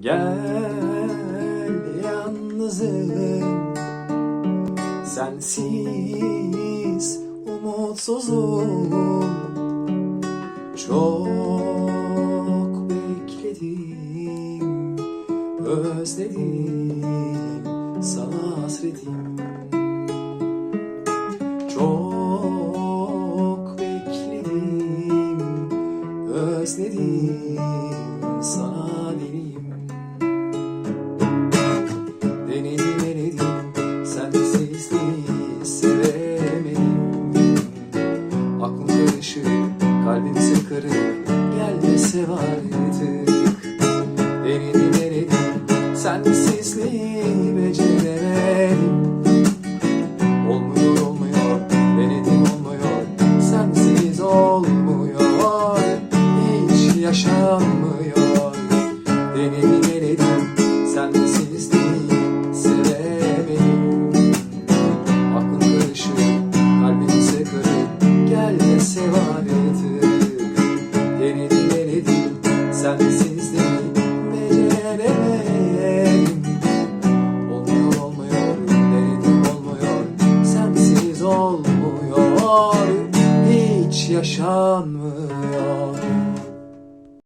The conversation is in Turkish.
Gel yalnızım. Sensiz umutsuzum. Çok bekledim Özledim sana hasretim. Çok bekledim Özledim sana deliyim sıkırık gelmese var artık Denedim denedim sensizliği beceremedim Olmuyor olmuyor denedim olmuyor sensiz olmuyor. Hiç yaşanmıyor. Denedim denedim sensiz sensiz değil beceremedim Olmuyor olmuyor denedim olmuyor sensiz olmuyor hiç yaşanmıyor